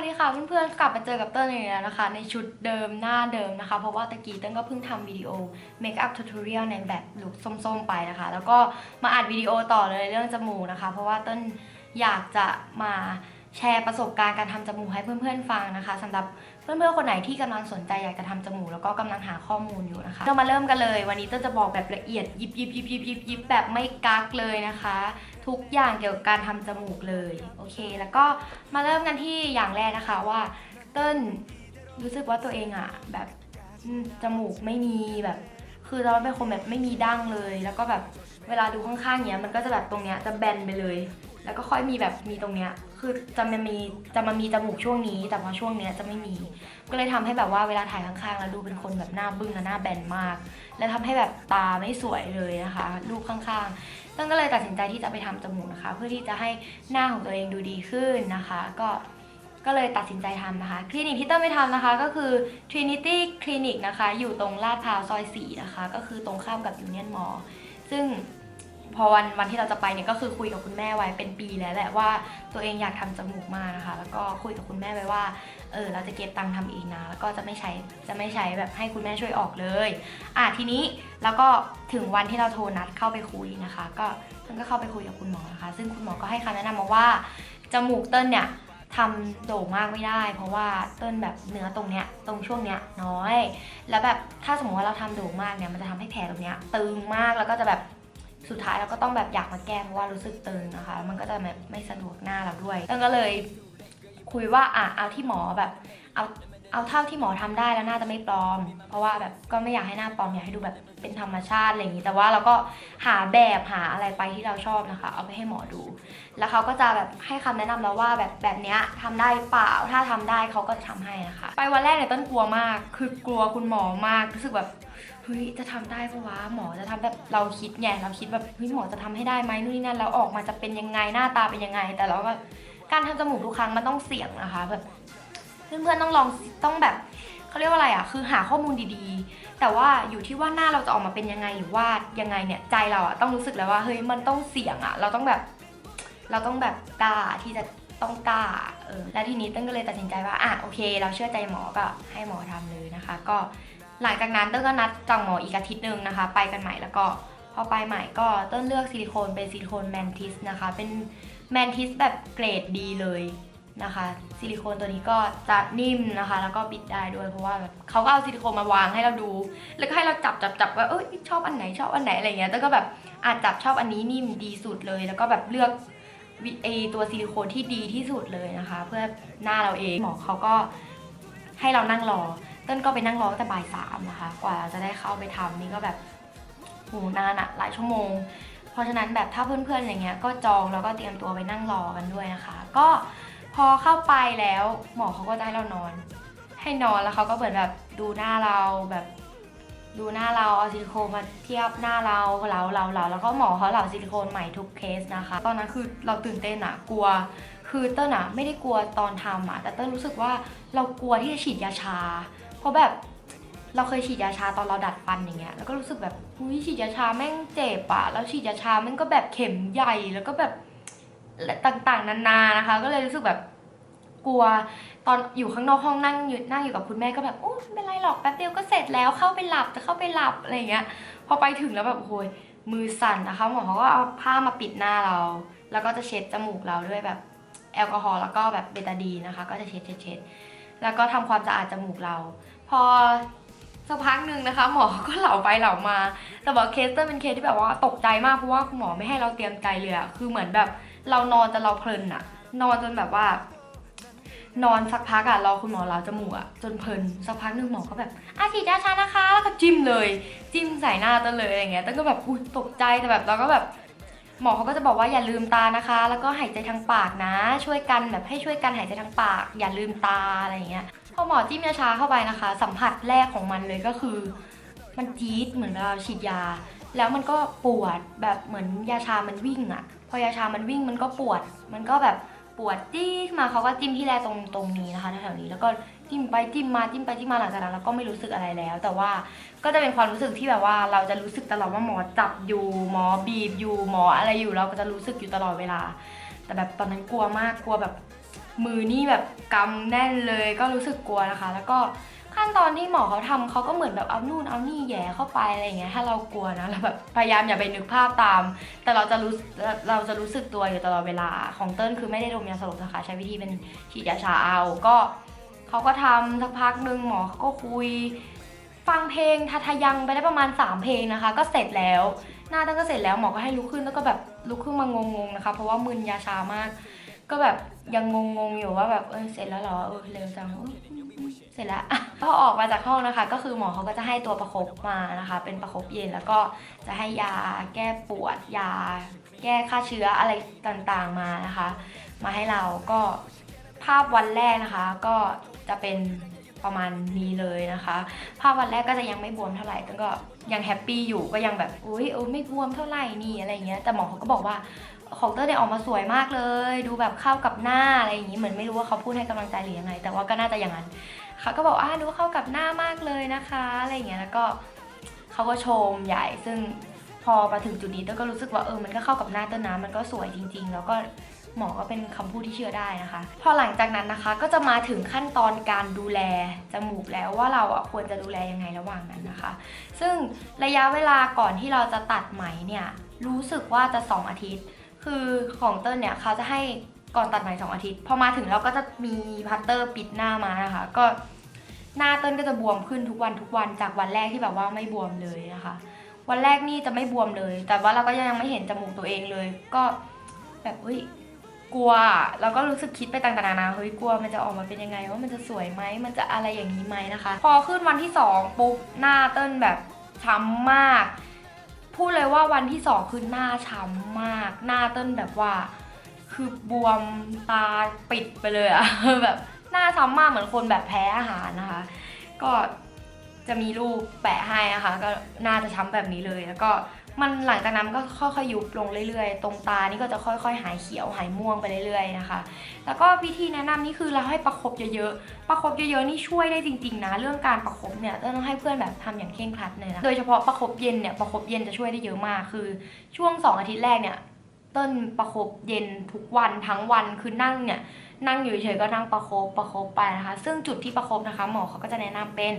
วัสดีค่ะเพื่อนๆกลับมาเจอกับเติ้ลอีกแล้วนะคะ ในชุดเดิมหน้าเดิมนะคะ เพราะว่าตะกี้เติ้ลก็เพิ่งทำวิดีโอ Make up Tutorial ในแบบลุคส้มๆไปนะคะ แล้วก็มาอัดวิดีโอต่อเลยเรื่องจมูกนะคะ เพราะว่าเติ้ลอยากจะมาแชร์ประสบการณ์การทำจมูกให้เพื่อนๆฟังนะคะสำหรับเพื่อนๆคนไหนที่กำลังสนใจอยากจะทำจมูกแล้วก็กำลังหาข้อมูลอยู่นะคะเรามาเริ่มกันเลย วันนี้เติ้ลจะบอกแบบละเอียดยิบยิบยิบยิบยิบยิบแบบไม่กักเลยนะคะ ทุกอย่างเกี่ยวกับการทำจมูกเลยโอเค แล้วก็มาเริ่มกันที่อย่างแรกนะคะว่าเติ้ลรู้สึกว่าตัวเองอะแบบจมูกไม่มีแบบ คือเราเป็นคนแบบไม่มีดั้งเลย แล้วก็แบบเวลาดูข้างๆเนี้ยมันก็จะแบบตรงเนี้ยจะแบนไปเลย แล้วก็ค่อยมีแบบมีตรงเนี้ยคือจะมามีจะมามีจมูกช่วงนี้ แต่พอช่วงเนี้ยจะไม่มี ก็เลยทำให้แบบว่าเวลาถ่ายข้างๆแล้วดูเป็นคนแบบหน้าบึ้งและหน้าแบนมาก แล้วทำให้แบบตาไม่สวยเลยนะคะรูปข้างๆ ต้งก็เลยตัดสินใจที่จะไปทำจมูกนะคะ เพื่อที่จะให้หน้าของตัวเองดูดีขึ้นนะคะ ก็ก็เลยตัดสินใจทำนะคะ คลินิกที่เต้นไปทำนะคะ ก็คือ Trinity Clinic นะคะ อยู่ตรงลาดพร้าวซอย 4 นะคะ ก็คือตรงข้ามกับ Union Mall ซึ่ง พอวันวันที่เราจะไปเนี่ยก็คือคุยกับคุณแม่ไว้เป็นปีแล้วแหละว่าตัวเองอยากทำจมูกมากนะคะ แล้วก็คุยกับคุณแม่ไว้ว่าเออเราจะเก็บตังค์ทำเองนะแล้วก็จะไม่ใช้จะไม่ใช้แบบให้คุณแม่ช่วยออกเลยอะทีนี้แล้วก็ถึงวันที่เราโทรนัดเข้าไปคุยนะคะ ก็เต้นก็เข้าไปคุยกับคุณหมอนะคะ ซึ่งคุณหมอก็ให้คำแนะนำมาว่าจมูกเต้นเนี่ยทำโด่งมากไม่ได้ เพราะว่าเต้นแบบเนื้อตรงเนี้ยตรงช่วงเนี้ยน้อย แล้วแบบถ้าสมมติว่าเราทำโด่งมากเนี่ยมันจะทำให้แผลตรงเนี้ยตึงมากแล้วก็จะแบบ สุดท้ายเราก็ต้องแบบอยากมาแก้เพราะว่ารู้สึกตึงนะคะ มันก็จะแบบไม่สะดวกหน้าเราด้วยเต้นก็เลยคุยว่าอะเอาที่หมอแบบเอาเอาเท่าที่หมอทำได้แล้วน่าจะไม่ปลอม เพราะว่าแบบก็ไม่อยากให้หน้าปลอมอยากให้ดูแบบเป็นธรรมชาติอะไรอย่างนี้ แต่ว่าเราก็หาแบบหาอะไรไปที่เราชอบนะคะ เอาไปให้หมอดู แล้วเขาก็จะแบบให้คำแนะนำเราว่าแบบแบบเนี้ยทำได้เปล่าถ้าทำได้เขาก็จะทำให้นะคะ ไปวันแรกเนี่ยต้นกลัวมาก คือกลัวคุณหมอมากรู้สึกแบบ เฮ้ยจะทำได้ปะวะหมอจะทำแบบเราคิดไงเราคิดแบบเฮ้ยหมอจะทำให้ได้ไหมนู่นนี่นั่นแล้วออกมาจะเป็นยังไงหน้าตาเป็นยังไง แต่เราก็การทำจมูกทุกครั้งมันต้องเสี่ยงนะคะแบบเพื่อนๆต้องลองต้องแบบเขาเรียกว่าอะไรอะคือหาข้อมูลดีๆ แต่ว่าอยู่ที่ว่าหน้าเราจะออกมาเป็นยังไงหรือว่ายังไงเนี่ยใจเราอะต้องรู้สึกแล้วว่าเฮ้ยมันต้องเสี่ยงอะเราต้องแบบ เราต้องแบบกล้าที่จะต้องกล้าเออแล้วทีนี้เต้นก็เลยตัดสินใจว่าอะโอเค เราเชื่อใจหมอก็ให้หมอทำเลยนะคะ ก็ หลังจากนั้นเต้นก็นัดจองหมออีกอาทิตย์หนึ่งนะคะ ไปกันใหม่แล้วก็พอไปใหม่ก็เต้นเลือกซิลิโคนเป็นซิลิโคนแมนทิสนะคะ เป็นแมนทิสแบบเกรดดีเลยนะคะซิลิโคนตัวนี้ก็จะนิ่มนะคะ แล้วก็บิดได้ด้วยเพราะว่าแบบเขาก็เอาซิลิโคนมาวางให้เราดู แล้วก็ให้เราจับจับจับว่าเอ้ยชอบอันไหนชอบอันไหนอะไรเงี้ยแล้วก็แบบอาจจับชอบอันนี้นิ่มดีสุดเลย แล้วก็แบบเลือกวิเอตัวซิลิโคนที่ดีที่สุดเลยนะคะ เพื่อหน้าเราเองหมอเขาก็ให้เรานั่งรอ ต้นก็ไปนั่งรอตั้งแต่บ่ายสามนะคะ กว่าจะได้เข้าไปทำนี่ก็แบบโหนานอะหลายชั่วโมง เพราะฉะนั้นแบบถ้าเพื่อนๆอย่างเงี้ยก็จองแล้วก็เตรียมตัวไปนั่งรอกันด้วยนะคะ ก็พอเข้าไปแล้วหมอเขาก็จะให้เรานอน ให้นอนแล้วเขาก็เหมือนแบบดูหน้าเราแบบดูหน้าเราเอาซิลิโคนมาเทียบหน้าเราเราเราเราแล้วก็หมอเขาเหล่าซิลิโคนใหม่ทุกเคสนะคะ ตอนนั้นคือเราตื่นเต้นอะกลัว คือเต้นอะไม่ได้กลัวตอนทำอะแต่เต้นรู้สึกว่าเรากลัวที่จะฉีดยาชา เพราะแบบเราเคยฉีดยาชาตอนเราดัดฟันอย่างเงี้ย แล้วก็รู้สึกแบบอุ้ยฉีดยาชาแม่งเจ็บอะแล้วฉีดยาชาแม่งก็แบบเข็มใหญ่แล้วก็แบบต่างๆ นานานะคะ ก็เลยรู้สึกแบบกลัวตอนอยู่ข้างนอกห้องนั่งอยู่นั่งอยู่กับคุณแม่ก็แบบโอ้ไม่เป็นไรหรอกแป๊บเดียวก็เสร็จแล้วเข้าไปหลับจะเข้าไปหลับอะไรเงี้ย พอไปถึงแล้วแบบโอ้ยมือสั่นนะคะหมอเขาก็เอาผ้ามาปิดหน้าเรา แล้วก็จะเช็ดจมูกเราด้วยแบบแอลกอฮอล์แล้วก็แบบเบตาดีนนะคะ ก็จะเช็ดเช็ดเช็ด แล้วก็ทำความสะอาดจมูกเรา พอสักพักหนึ่งนะคะ หมอก็เหล่าไปเหล่ามา แต่ว่าเคสเตอร์เป็นเคสที่แบบว่าตกใจมากเพราะว่าคุณหมอไม่ให้เราเตรียมใจเลยอะคือเหมือนแบบเรานอนจนเราเพลินอะนอนจนแบบว่า นอนสักพักอะรอคุณหมอเราจมูกอะจนเพลินสักพักหนึ่งหมอก็แบบอาฉีดยาชานะคะแล้วก็จิ้มเลย จิ้มใส่หน้าต้นเลยอะไรเงี้ยต้นก็แบบอุ้ยตกใจแต่แบบเราก็แบบ หมอเขาก็จะบอกว่าอย่าลืมตานะคะ แล้วก็หายใจทางปากนะ ช่วยกันแบบให้ช่วยกันหายใจทางปาก อย่าลืมตาอะไรเงี้ยพอหมอจิ้มยาชาเข้าไปนะคะ สัมผัสแรกของมันเลยก็คือ มันจี๊ดเหมือนเวลาเราฉีดยา แล้วมันก็ปวดแบบเหมือนยาชามันวิ่งอะพอยาชามันวิ่งมันก็ปวด มันก็แบบปวดจี้มาเขาก็จิ้มที่แรกตรงตรงนี้นะคะแถวๆนี้แล้วก็ จิ้มไปจิ้มมาจิ้มไปจิ้มมาหลังจากนั้นเราก็ไม่รู้สึกอะไรแล้ว แต่ว่าก็จะเป็นความรู้สึกที่แบบว่าเราจะรู้สึกตลอดว่าหมอจับอยู่หมอบีบอยู่หมออะไรอยู่เราก็จะรู้สึกอยู่ตลอดเวลา แต่แบบตอนนั้นกลัวมากกลัวแบบมือนี่แบบกำแน่นเลยก็รู้สึกกลัวนะคะ แล้วก็ขั้นตอนที่หมอเขาทำเขาก็เหมือนแบบเอานู่นเอานี่แย่เข้าไปอะไรอย่างเงี้ยถ้าเรากลัวนะเราแบบพยายามอย่าไปนึกภาพตาม แต่เราจะรู้เราจะรู้สึกตัวอยู่ตลอดเวลาของเติ้ลคือไม่ได้ดมยาสลบนะคะใช้วิธีเป็นฉีดยาชาเอาก็ เขาก็ทำสักพักหนึ่งหมอเขาก็คุย ฟังเพลงทาทายังไปได้ประมาณ 3 เพลงนะคะ ก็เสร็จแล้ว หน้าตั้งก็เสร็จแล้วหมอก็ให้ลุกขึ้นแล้วก็แบบลุกขึ้นมางงๆนะคะ เพราะว่ามึนยาชามาก ก็แบบยังงงๆอยู่ว่าแบบเออเสร็จแล้วเหรอเออเร็วจังเสร็จแล้วพอออกมาจากห้องนะคะ ก็คือหมอเขาก็จะให้ตัวประคบมานะคะ เป็นประคบเย็นแล้วก็จะให้ยาแก้ปวดยา แก้ฆ่าเชื้ออะไรต่างๆมานะคะ มาให้เราก็าพวันแรกนะคะ ก็จะเป็นประมาณนี้เลยนะคะ ภาพวันแรกก็จะยังไม่บวมเท่าไหร่แต่ก็ยังแฮปปี้อยู่ก็ยังแบบอุ้ยเออไม่บวมเท่าไหร่นี่อะไรเงี้ยแต่หมอเขาก็บอกว่าของเต้ยเนี่ยออกมาสวยมากเลย ดูแบบเข้ากับหน้าอะไรอย่างงี้เหมือนไม่รู้ว่าเขาพูดให้กำลังใจหรือยังไง แต่ว่าก็น่าจะอย่างนั้นเขาก็บอกอ่าดูเข้ากับหน้ามากเลยนะคะอะไรเงี้ยแล้วก็เขาก็ชมใหญ่ซึ่งพอมาถึงจุดนี้เต้ยก็รู้สึกว่าเออมันก็เข้ากับหน้าเต้ยนะมันก็สวยจริง ๆ แล้วก็ หมอก็เป็นคำพูดที่เชื่อได้นะคะ พอหลังจากนั้นนะคะก็จะมาถึงขั้นตอนการดูแลจมูกแล้วว่าเราอะควรจะดูแลยังไงระหว่างนั้นนะคะ ซึ่งระยะเวลาก่อนที่เราจะตัดไหมเนี่ยรู้สึกว่าจะ 2 อาทิตย์ คือของเติ้ลเนี่ยเขาจะให้ก่อนตัดไหม2อาทิตย์ พอมาถึงเราก็จะมีพัตเตอร์ปิดหน้ามานะคะ ก็หน้าเติ้ลก็จะบวมขึ้นทุกวันทุกวันจากวันแรกที่แบบว่าไม่บวมเลยนะคะ วันแรกนี่จะไม่บวมเลย แต่ว่าเราก็ยังไม่เห็นจมูกตัวเองเลย ก็แบบเฮ้ย กลัวแล้วก็รู้สึกคิดไปต่างๆนานาเฮ้ยกลัวมันจะออกมาเป็นยังไงว่ามันจะสวยไหมมันจะอะไรอย่างนี้ไหมนะคะ พอขึ้นวันที่สองปุ๊บหน้าเติ้นแบบช้ำมาก พูดเลยว่าวันที่สองคือหน้าช้ำมาก หน้าเติ้นแบบว่า คือบวมตาปิดไปเลยอะแบบหน้าช้ำมากเหมือนคนแบบแพ้อาหารนะคะ ก็จะมีรูปแปะให้นะคะ ก็น่าจะช้ำแบบนี้เลยแล้วก็ มันหลังจากนั้นก็ค่อยๆยุบลงเรื่อยๆ ตรงตานี่ก็จะค่อยๆ หายเขียวหายม่วงไปเรื่อยๆนะคะ แล้วก็วิธีแนะนำนี่คือเราให้ประคบเยอะๆ ประคบเยอะๆนี่ช่วยได้จริงๆนะ เรื่องการประคบเนี่ยต้องให้เพื่อนแบบทำอย่างเคร่งครัดเลยนะ โดยเฉพาะประคบเย็นเนี่ยประคบเย็นจะช่วยได้เยอะมาก คือช่วง 2 อาทิตย์แรกเนี่ยเต้นประคบเย็นทุกวันทั้งวันคือนั่งเนี่ยนั่งอยู่เฉยๆก็นั่งประคบประคบไปนะคะ ซึ่งจุดที่ประคบนะคะ หมอเขาก็จะแนะนำเป็น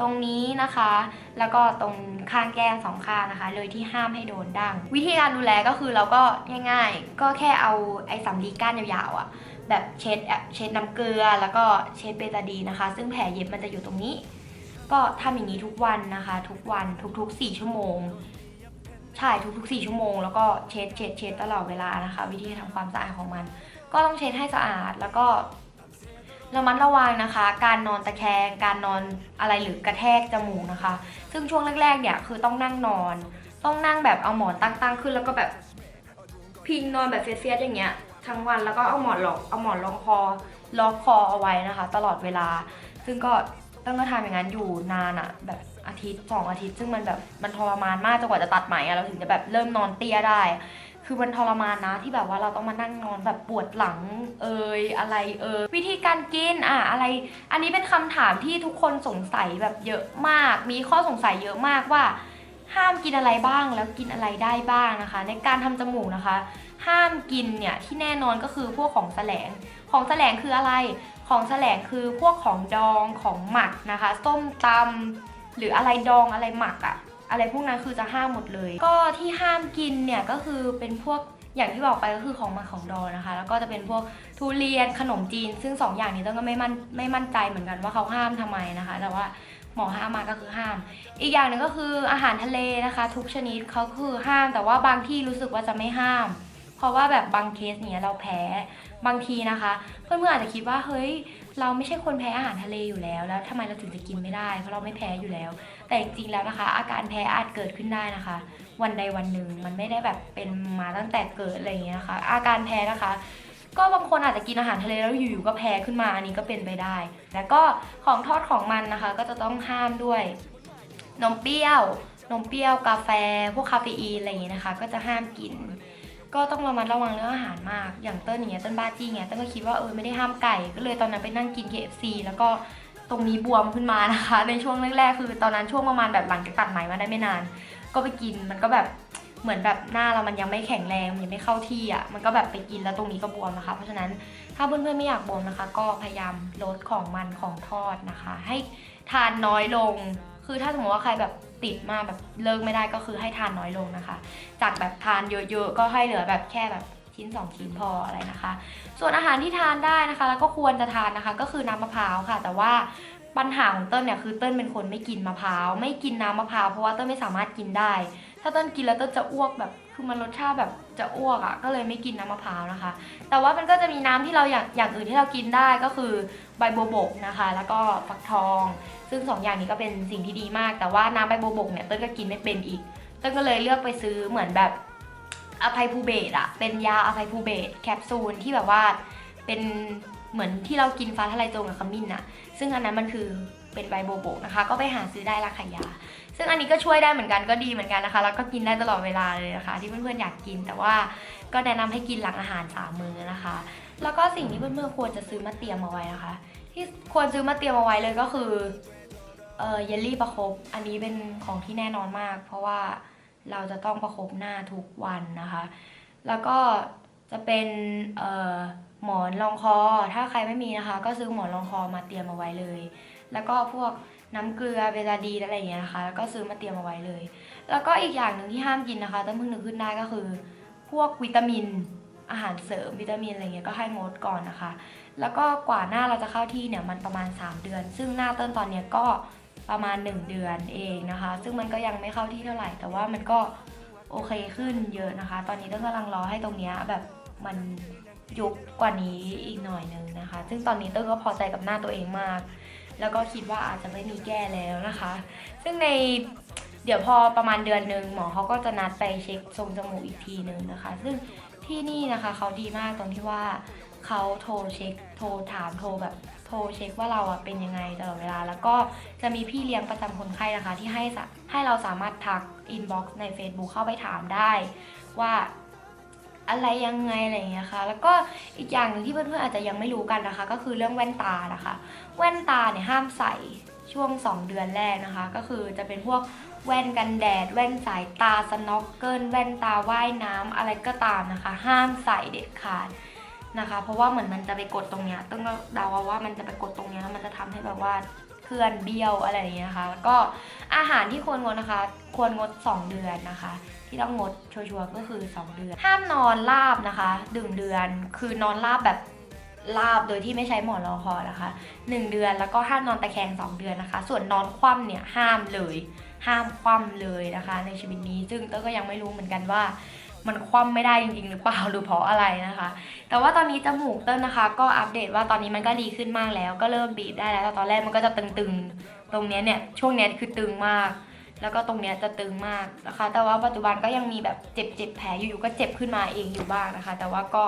ตรงนี้นะคะ แล้วก็ตรงข้างแก้มสองข้างนะคะ เลยที่ห้ามให้โดนดั้งวิธีการดูแลก็คือเราก็ง่ายๆ ก็แค่เอาไอ้สำลีก้านยาวๆอะ่ะแบบเช็ดอะเช็ดน้ำเกลือแล้วก็เช็ดเบตาดีนนะคะ ซึ่งแผลเย็บมันจะอยู่ตรงนี้ ก็ทำอย่างนี้ทุกวันนะคะ ทุกวันทุกๆ 4 ชั่วโมงใช่ทุกๆ 4 ชั่วโมง แล้วก็เช็ดเช็ดเช็ดตลอดเวลานะคะ วิธีทำความสะอาดของมัน ก็ต้องเช็ดให้สะอาดแล้วก็ ระมัดระวังนะคะ การนอนตะแคง การนอนอะไรหรือกระแทกจมูกนะคะ ซึ่งช่วงแรกๆเนี่ยคือต้องนั่งนอน ต้องนั่งแบบเอาหมอนตั้งๆขึ้นแล้วก็แบบพิงนอนแบบเฟียสๆอย่างเงี้ยทั้งวันแล้วก็เอาหมอนหลอกเอาหมอนรองคอล็อกคอเอาไว้นะคะ ตลอดเวลา ซึ่งก็ต้องก็ทำอย่างนั้นอยู่นานอะแบบอาทิตย์สองอาทิตย์ ซึ่งมันแบบมันทรมานมากจนกว่าจะตัดไหมอะเราถึงจะแบบเริ่มนอนเตี้ยได้ คือมันทรมานนะที่แบบว่าเราต้องมานั่งนอนแบบปวดหลังเอยอะไรเอยวิธีการกินอะอะไร อันนี้เป็นคำถามที่ทุกคนสงสัยแบบเยอะมาก มีข้อสงสัยเยอะมากว่า ห้ามกินอะไรบ้างแล้วกินอะไรได้บ้างนะคะ ในการทำจมูกนะคะ ห้ามกินเนี่ยที่แน่นอนก็คือพวกของแสลง ของแสลงคืออะไร ของแสลงคือพวกของดองของหมักนะคะ ส้มตำหรืออะไรดองอะไรหมักอะ อะไรพวกนั้นคือจะห้ามหมดเลย ก็ที่ห้ามกินเนี่ยก็คือเป็นพวกอย่างที่บอกไปก็คือของมาของดอนะคะ แล้วก็จะเป็นพวกทุเรียนขนมจีน ซึ่งสองอย่างนี้ต้องก็ไม่มั่นไม่มั่นใจเหมือนกันว่าเขาห้ามทำไมนะคะ แต่ว่าหมอห้ามมาก็คือห้าม อีกอย่างหนึ่งก็คืออาหารทะเลนะคะ ทุกชนิดเขาคือห้าม แต่ว่าบางที่รู้สึกว่าจะไม่ห้าม เพราะว่าแบบบางเคสเนี่ยเราแพ้บางทีนะคะ เพื่อนๆอาจจะคิดว่าเฮ้ย เราไม่ใช่คนแพ้อาหารทะเลอยู่แล้ว แล้วทำไมเราถึงจะกินไม่ได้ เพราะเราไม่แพ้อยู่แล้ว แต่จริงๆแล้วนะคะ อาการแพ้อาจเกิดขึ้นได้นะคะ วันใดวันหนึ่งมันไม่ได้แบบเป็นมาตั้งแต่เกิดอะไรอย่างเงี้ยนะคะ อาการแพ้นะคะ ก็บางคนอาจจะกินอาหารทะเลแล้วอยู่ๆก็แพ้ขึ้นมาอันนี้ก็เป็นไปได้ แล้วก็ของทอดของมันนะคะ ก็จะต้องห้ามด้วยนมเปรี้ยวนมเปรี้ยวกาแฟ พวกคาเฟอีนอะไรอย่างเงี้ยนะคะ ก็จะห้ามกิน ก็ต้องระมัดระวังเรื่องอาหารมาก อย่างเต้นอย่างเงี้ยเต้นบ้าจี้เงี้ยเต้นก็คิดว่าเออไม่ได้ห้ามไก่ ก็เลยตอนนั้นไปนั่งกิน KFC แล้วก็ ตรงนี้บวมขึ้นมานะคะ ในช่วงแรกๆคือตอนนั้นช่วงประมาณแบบหลังจากตัดไหมมาได้ไม่นาน ก็ไปกินมันก็แบบเหมือนแบบหน้าเรามันยังไม่แข็งแรงมันยังไม่เข้าที่อะมันก็แบบไปกินแล้วตรงนี้ก็บวมนะคะ เพราะฉะนั้นถ้าเพื่อนๆไม่อยากบวมนะคะ ก็พยายามลดของมันของทอดนะคะ ให้ทานน้อยลง คือถ้าสมมติว่าใครแบบติดมากแบบเลิกไม่ได้ก็คือให้ทานน้อยลงนะคะ จากแบบทานเยอะๆก็ให้เหลือแบบแค่แบบ ชิ้น 2 ชิ้นพออะไรนะคะ ส่วนอาหารที่ทานได้นะคะ แล้วก็ควรจะทานนะคะ ก็คือน้ำมะพร้าวค่ะ แต่ว่าปัญหาของเต้นเนี่ยคือเต้นเป็นคนไม่กินมะพร้าวไม่กินน้ำมะพร้าวเพราะว่าเต้นไม่สามารถกินได้ ถ้าเต้นกินแล้วเต้นจะอ้วกแบบคือมันรสชาติแบบจะอ้วกอะ่ะก็เลยไม่กินน้ำมะพร้าวนะคะ แต่ว่ามันก็จะมีน้ำที่เราอย่างอย่างอื่นที่เรากินได้ก็คือใบโบัวบกนะคะ แล้วก็ฟักทอง ซึ่งสองอย่างนี้ก็เป็นสิ่งที่ดีมาก แต่ว่าน้ำใบโบัวบกเนี่ยเต้นก็กินไม่เป็นอีกเต้นก็เลยเลือกไปซื้อเหมือนแบบ อภัยภูเบศอะเป็นยาอภัยภูเบศแคปซูลที่แบบว่าเป็นเหมือนที่เรากินฟ้าทะลายโจรกับขมิ้นอะซึ่งอันนั้นมันคือเป็นใบโบวบนะคะ ก็ไปหาซื้อได้ราคายา ซึ่งอันนี้ก็ช่วยได้เหมือนกันก็ดีเหมือนกันนะคะ แล้วก็กินได้ตลอดเวลาเลยนะคะ ที่เพื่อนๆอยากกิน แต่ว่าก็แนะนำให้กินหลังอาหารสามมื้อนะคะ แล้วก็สิ่งที่เพื่อนๆควรจะซื้อมาเตรียมเอาไว้นะคะ ที่ควรซื้อมาเตรียมเอาไว้เลยก็คือเออเยลลี่ประคบอันนี้เป็นของที่แน่นอนมาก เพราะว่า เราจะต้องประคบหน้าทุกวันนะคะ แล้วก็จะเป็นหมอนรองคอ ถ้าใครไม่มีนะคะ ก็ซื้อหมอนรองคอมาเตรียมเอาไว้เลย แล้วก็พวกน้ำเกลือเบตาดีอะไรอย่างเงี้ยนะคะ แล้วก็ซื้อมาเตรียมเอาไว้เลย แล้วก็อีกอย่างหนึ่งที่ห้ามกินนะคะต้นเพิ่งนึกขึ้นได้ก็คือ พวกวิตามินอาหารเสริมวิตามินอะไรเงี้ยก็ให้งดก่อนนะคะ แล้วก็กว่าหน้าเราจะเข้าที่เนี่ยมันประมาณ 3 เดือน ซึ่งหน้าต้นตอนเนี้ยก็ ประมาณ 1 เดือนเองนะคะ ซึ่งมันก็ยังไม่เข้าที่เท่าไหร่ แต่ว่ามันก็โอเคขึ้นเยอะนะคะ ตอนนี้ต้นกำลังรอให้ตรงนี้แบบมันยุบกว่านี้อีกหน่อยนึงนะคะ ซึ่งตอนนี้ต้นก็พอใจกับหน้าตัวเองมาก แล้วก็คิดว่าอาจจะไม่มีแก้แล้วนะคะ ซึ่งในเดี๋ยวพอประมาณเดือนหนึ่งหมอเขาก็จะนัดไปเช็คทรงจมูกอีกทีหนึ่งนะคะ ซึ่งที่นี่นะคะเขาดีมากตรงที่ว่าเขาโทรเช็คโทรถามโทรแบบ รเช็คว่าเราอะเป็นยังไงตลอดเวลา แล้วก็จะมีพี่เลี้ยงประจำคนไข้นะคะ ที่ให้ให้เราสามารถทักอินบ็อกซ์ใน Facebook เข้าไปถามได้ ว่าอะไรยังไงอะไรอย่างเงี้ยค่ะ แล้วก็อีกอย่างหนึ่งที่เพื่อนๆอาจจะยังไม่รู้กันนะคะ ก็คือเรื่องแว่นตานะคะ แว่นตาเนี่ยห้ามใส่ช่วง 2 เดือนแรกนะคะ ก็คือจะเป็นพวกแว่นกันแดด แว่นสายตาสโนว์เกิลแว่นตาว่ายน้ำอะไรก็ตามนะคะ ห้ามใส่เด็ดขาด นะคะ เพราะว่าเหมือนมันจะไปกดตรงเนี้ยต้องเดาว่ามันจะไปกดตรงเนี้ยแล้วมันจะทำให้แบบว่าเคลื่อนเบี้ยวอะไรอย่างเงี้ยนะคะแล้วก็อาหารที่ควรงดนะคะ ควรงด 2 เดือนนะคะ ที่ต้องงดชัวร์ๆก็คือ 2 เดือน ห้ามนอนราบนะคะดึงเดือน คือนอนราบแบบราบโดยที่ไม่ใช้หมอนรองคอนะคะ 1 เดือนแล้วก็ห้ามนอนตะแคง 2 เดือนนะคะ ส่วนนอนคว่ำเนี่ยห้ามเลย ห้ามคว่ำเลยนะคะ ในชีวิตนี้ซึ่งเต้ก็ยังไม่รู้เหมือนกันว่า มันคว่ำไม่ได้จริงๆหรือเปล่าหรือเพราะอะไรนะคะ แต่ว่าตอนนี้จมูกเต้นนะคะ ก็อัปเดตว่าตอนนี้มันก็ดีขึ้นมากแล้ว ก็เริ่มบีบได้แล้วแต่ตอนแรกมันก็จะตึงๆ ตรงเนี้ยเนี่ยช่วงเนี้ยคือตึงมาก แล้วก็ตรงเนี้ยจะตึงมากนะคะ แต่ว่าปัจจุบันก็ยังมีแบบเจ็บเจ็บๆแผลอยู่ๆก็เจ็บขึ้นมาเองอยู่บ้างนะคะ แต่ว่าก็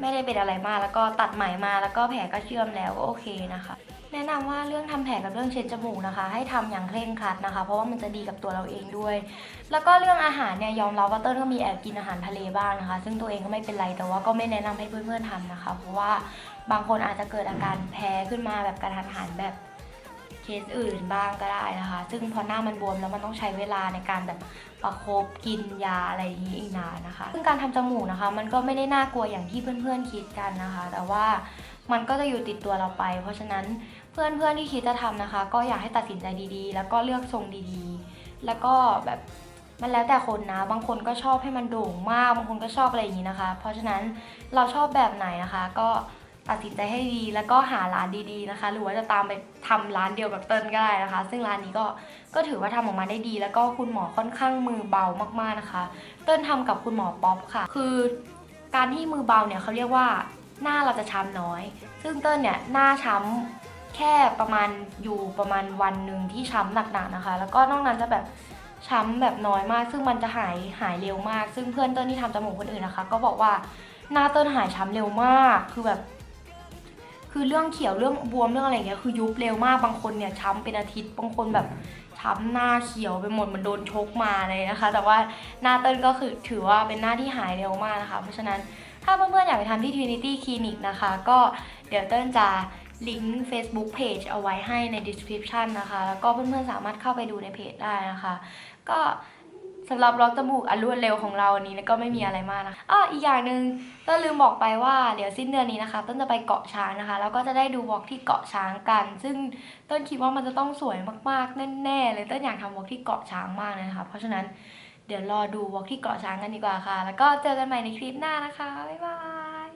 ไม่ได้เป็นอะไรมากแล้วก็ตัดไหมมาแล้วก็แผลก็เชื่อมแล้วก็โอเคนะคะ แนะนำว่าเรื่องทำแผลกับเรื่องเช็ดจมูกนะคะ ให้ทำอย่างเคร่งครัดนะคะ เพราะว่ามันจะดีกับตัวเราเองด้วย แล้วก็เรื่องอาหารเนี่ยยอมรับว่าเต้นก็มีแอบกินอาหารทะเลบ้างนะคะ ซึ่งตัวเองก็ไม่เป็นไรแต่ว่าก็ไม่แนะนำให้เพื่อนๆทำนะคะ เพราะว่าบางคนอาจจะเกิดอาการแพ้ขึ้นมาแบบกระทันหันแบบเคสอื่นบ้างก็ได้นะคะ ซึ่งพอหน้ามันบวมแล้วมันต้องใช้เวลาในการแบบประคบกินยาอะไรอย่างนี้อีกนานนะคะ ซึ่งการทำจมูกนะคะ มันก็ไม่ได้น่ากลัวอย่างที่เพื่อนๆคิดกันนะคะ แต่ว่ามันก็จะอยู่ติดตัวเราไป เพราะฉะนั้น เพื่อนๆที่คิดจะทำนะคะ ก็อยากให้ตัดสินใจดีๆ แล้วก็เลือกทรงดีๆ แล้วก็แบบมันแล้วแต่คนนะ บางคนก็ชอบให้มันโด่งมาก บางคนก็ชอบอะไรอย่างนี้นะคะ เพราะฉะนั้นเราชอบแบบไหนนะคะ ก็ตัดสินใจให้ดีแล้วก็หาร้านดีๆนะคะ หรือว่าจะตามไปทำร้านเดียวกับเติ้ลก็ได้นะคะ ซึ่งร้านนี้ก็ก็ถือว่าทำออกมาได้ดี แล้วก็คุณหมอค่อนข้างมือเบามากๆนะคะ เติ้ลทำกับคุณหมอป๊อปค่ะ คือการที่มือเบาเนี่ยเขาเรียกว่าหน้าเราจะช้ำน้อย ซึ่งเติ้ลเนี่ยหน้าช้ำ แค่ประมาณอยู่ประมาณวันหนึ่งที่ช้ำหนักๆนะคะ แล้วก็นอกนั้นจะแบบช้ำแบบน้อยมาก ซึ่งมันจะหายหายเร็วมาก ซึ่งเพื่อนเต้นที่ทำจมูกคนอื่นนะคะ ก็บอกว่าหน้าเต้นหายช้ำเร็วมาก คือแบบ คือเรื่องเขียวเรื่องบวมเรื่องอะไรเงี้ยคือยุบเร็วมากบางคนเนี่ยช้ำเป็นอาทิตย์บางคนแบบช้ำหน้าเขียวไปหมดเหมันโดนชกมาเลยนะคะ แต่ว่าหน้าเต้นก็คือถือว่าเป็นหน้าที่หายเร็วมากนะคะ เพราะฉะนั้นถ้าเพื่อนๆอยากไปทำที่ Trinity Clinic นะคะ ก็เดี๋ยวเต้นจะ ลิงก์ Facebook Page เอาไว้ให้ใน description นะคะ แล้วก็เพื่อนๆสามารถเข้าไปดูในเพจได้นะคะ ก็สำหรับล็อกจมูกอันรวดเร็วของเราอันนี้ก็ไม่มีอะไรมากนะอ้ออีกอย่างหนึ่งต้นลืมบอกไปว่าเดี๋ยวสิ้นเดือนนี้นะคะ ต้นจะไปเกาะช้างนะคะ แล้วก็จะได้ดูวอล์กที่เกาะช้างกัน ซึ่งต้นคิดว่ามันจะต้องสวยมากๆแน่ๆเลยต้นอยากทำวอล์กที่เกาะช้างมากเลยนะคะ เพราะฉะนั้นเดี๋ยวรอดูวอล์กที่เกาะช้างกันดีกว่าค่ะ แล้วก็เจอกันใหม่ในคลิปหน้านะคะบ๊ายบาย